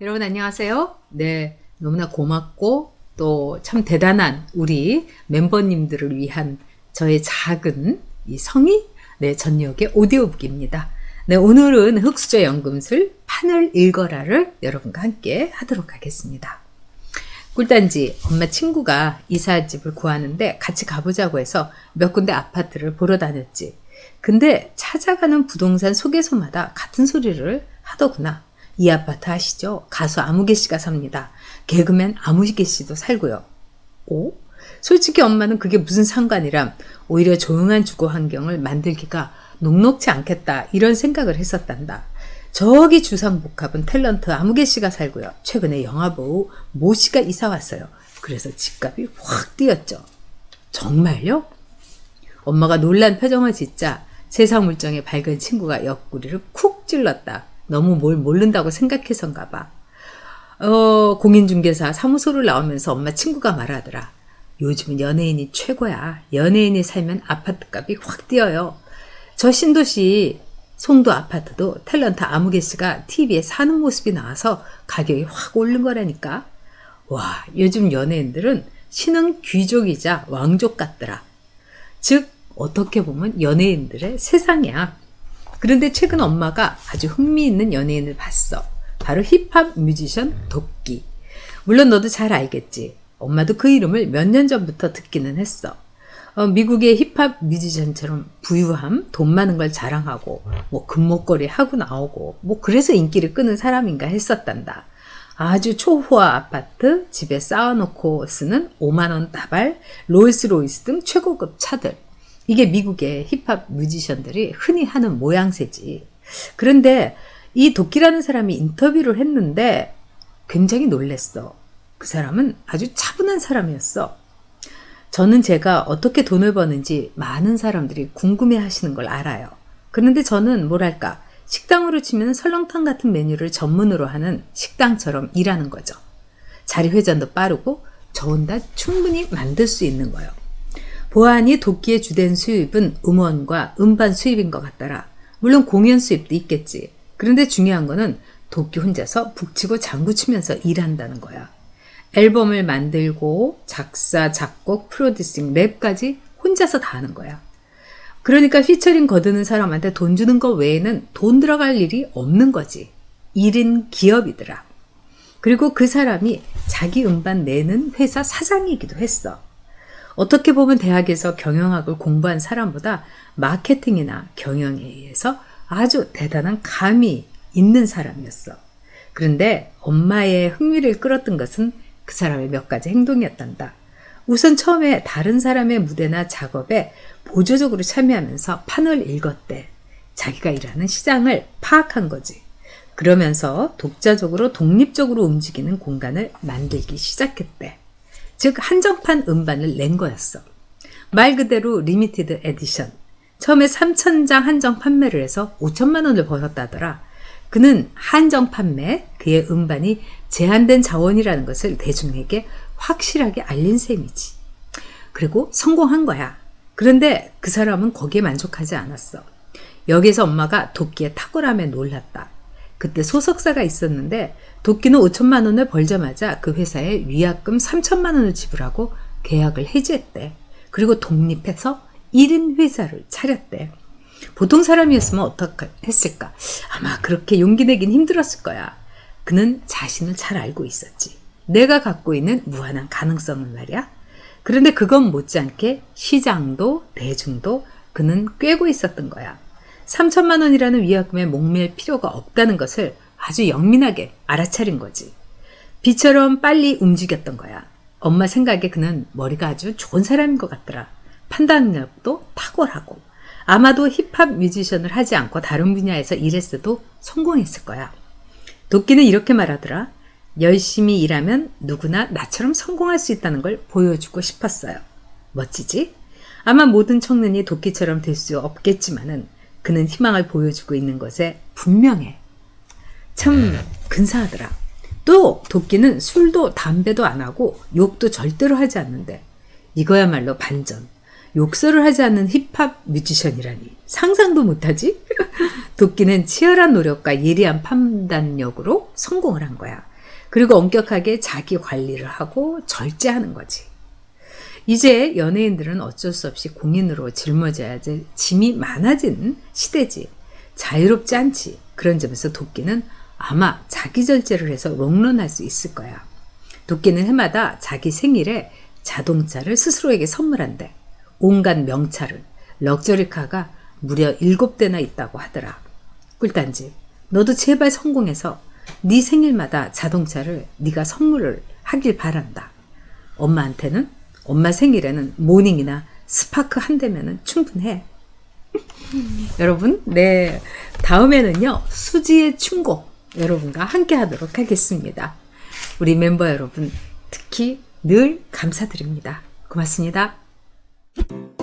여러분 안녕하세요. 네, 너무나 고맙고 또 참 대단한 우리 멤버님들을 위한 저의 작은 이 성의 네, 전역의 오디오북입니다. 네, 오늘은 흑수저 연금술 판을 읽어라를 여러분과 함께 하도록 하겠습니다. 꿀단지 엄마 친구가 이사집을 구하는데 같이 가보자고 해서 몇 군데 아파트를 보러 다녔지. 근데 찾아가는 부동산 소개소마다 같은 소리를 하더구나. 이 아파트 아시죠? 가수 아무개 씨가 삽니다. 개그맨 아무개 씨도 살고요. 오? 솔직히 엄마는 그게 무슨 상관이람 오히려 조용한 주거 환경을 만들기가 녹록지 않겠다 이런 생각을 했었단다. 저기 주상복합은 탤런트 아무개 씨가 살고요. 최근에 영화배우 모 씨가 이사 왔어요. 그래서 집값이 확 뛰었죠. 정말요? 엄마가 놀란 표정을 짓자 세상 물정에 밝은 친구가 옆구리를 쿡 찔렀다. 너무 뭘 모른다고 생각해서인가 봐. 어, 공인중개사 사무소를 나오면서 엄마 친구가 말하더라. 요즘은 연예인이 최고야. 연예인이 살면 아파트 값이 확 뛰어요. 저 신도시 송도 아파트도 탤런트 아무개 씨가 TV에 사는 모습이 나와서 가격이 확 오른 거라니까. 와, 요즘 연예인들은 신흥 귀족이자 왕족 같더라. 즉, 어떻게 보면 연예인들의 세상이야. 그런데 최근 엄마가 아주 흥미있는 연예인을 봤어. 바로 힙합 뮤지션 도끼. 물론 너도 잘 알겠지. 엄마도 그 이름을 몇 년 전부터 듣기는 했어. 어, 미국의 힙합 뮤지션처럼 부유함, 돈 많은 걸 자랑하고, 뭐 금목걸이 하고 나오고, 뭐 그래서 인기를 끄는 사람인가 했었단다. 아주 초호화 아파트, 집에 쌓아놓고 쓰는 5만원 다발, 롤스로이스 등 최고급 차들. 이게 미국의 힙합 뮤지션들이 흔히 하는 모양새지. 그런데 이 도끼라는 사람이 인터뷰를 했는데 굉장히 놀랬어. 그 사람은 아주 차분한 사람이었어. 저는 제가 어떻게 돈을 버는지 많은 사람들이 궁금해 하시는 걸 알아요. 그런데 저는 뭐랄까, 식당으로 치면 설렁탕 같은 메뉴를 전문으로 하는 식당처럼 일하는 거죠. 자리 회전도 빠르고 저 혼자 충분히 만들 수 있는 거예요. 보안이 도끼의 주된 수입은 음원과 음반 수입인 것 같더라. 물론 공연 수입도 있겠지. 그런데 중요한 거는 도끼 혼자서 북치고 장구치면서 일한다는 거야. 앨범을 만들고 작사, 작곡, 프로듀싱, 랩까지 혼자서 다 하는 거야. 그러니까 피처링 거드는 사람한테 돈 주는 것 외에는 돈 들어갈 일이 없는 거지. 1인 기업이더라. 그리고 그 사람이 자기 음반 내는 회사 사장이기도 했어. 어떻게 보면 대학에서 경영학을 공부한 사람보다 마케팅이나 경영에 의해서 아주 대단한 감이 있는 사람이었어. 그런데 엄마의 흥미를 끌었던 것은 그 사람의 몇 가지 행동이었단다. 우선 처음에 다른 사람의 무대나 작업에 보조적으로 참여하면서 판을 읽었대. 자기가 일하는 시장을 파악한 거지. 그러면서 독자적으로 독립적으로 움직이는 공간을 만들기 시작했대. 즉 한정판 음반을 낸 거였어. 말 그대로 리미티드 에디션. 처음에 3,000장 한정 판매를 해서 5천만 원을 벌었다더라. 그는 한정 판매, 그의 음반이 제한된 자원이라는 것을 대중에게 확실하게 알린 셈이지. 그리고 성공한 거야. 그런데 그 사람은 거기에 만족하지 않았어. 여기서 엄마가 도끼의 탁월함에 놀랐다. 그때 소속사가 있었는데 도끼는 5천만 원을 벌자마자 그 회사에 위약금 3천만 원을 지불하고 계약을 해지했대. 그리고 독립해서 1인 회사를 차렸대. 보통 사람이었으면 어떻게 했을까? 아마 그렇게 용기 내긴 힘들었을 거야. 그는 자신을 잘 알고 있었지. 내가 갖고 있는 무한한 가능성을 말이야. 그런데 그건 못지않게 시장도 대중도 그는 꿰고 있었던 거야. 3천만 원이라는 위약금에 목맬 필요가 없다는 것을 아주 영민하게 알아차린 거지. 비처럼 빨리 움직였던 거야. 엄마 생각에 그는 머리가 아주 좋은 사람인 것 같더라. 판단력도 탁월하고 아마도 힙합 뮤지션을 하지 않고 다른 분야에서 일했어도 성공했을 거야. 도끼는 이렇게 말하더라. 열심히 일하면 누구나 나처럼 성공할 수 있다는 걸 보여주고 싶었어요. 멋지지? 아마 모든 청년이 도끼처럼 될 수 없겠지만은 그는 희망을 보여주고 있는 것에 분명해. 참 근사하더라. 또 도끼는 술도 담배도 안 하고 욕도 절대로 하지 않는데 이거야말로 반전. 욕설을 하지 않는 힙합 뮤지션이라니 상상도 못하지? 도끼는 치열한 노력과 예리한 판단력으로 성공을 한 거야. 그리고 엄격하게 자기 관리를 하고 절제하는 거지. 이제 연예인들은 어쩔 수 없이 공인으로 짊어져야지 짐이 많아진 시대지. 자유롭지 않지. 그런 점에서 도끼는 아마 자기 절제를 해서 롱런할 수 있을 거야. 도끼는 해마다 자기 생일에 자동차를 스스로에게 선물한대. 온갖 명차를 럭셔리카가 무려 7대나 있다고 하더라. 꿀단지 너도 제발 성공해서 네 생일마다 자동차를 네가 선물을 하길 바란다. 엄마한테는 엄마 생일에는 모닝이나 스파크 한 대면은 충분해. 여러분, 네. 다음에는요, 수지의 춤곡 여러분과 함께 하도록 하겠습니다. 우리 멤버 여러분, 특히 늘 감사드립니다. 고맙습니다. you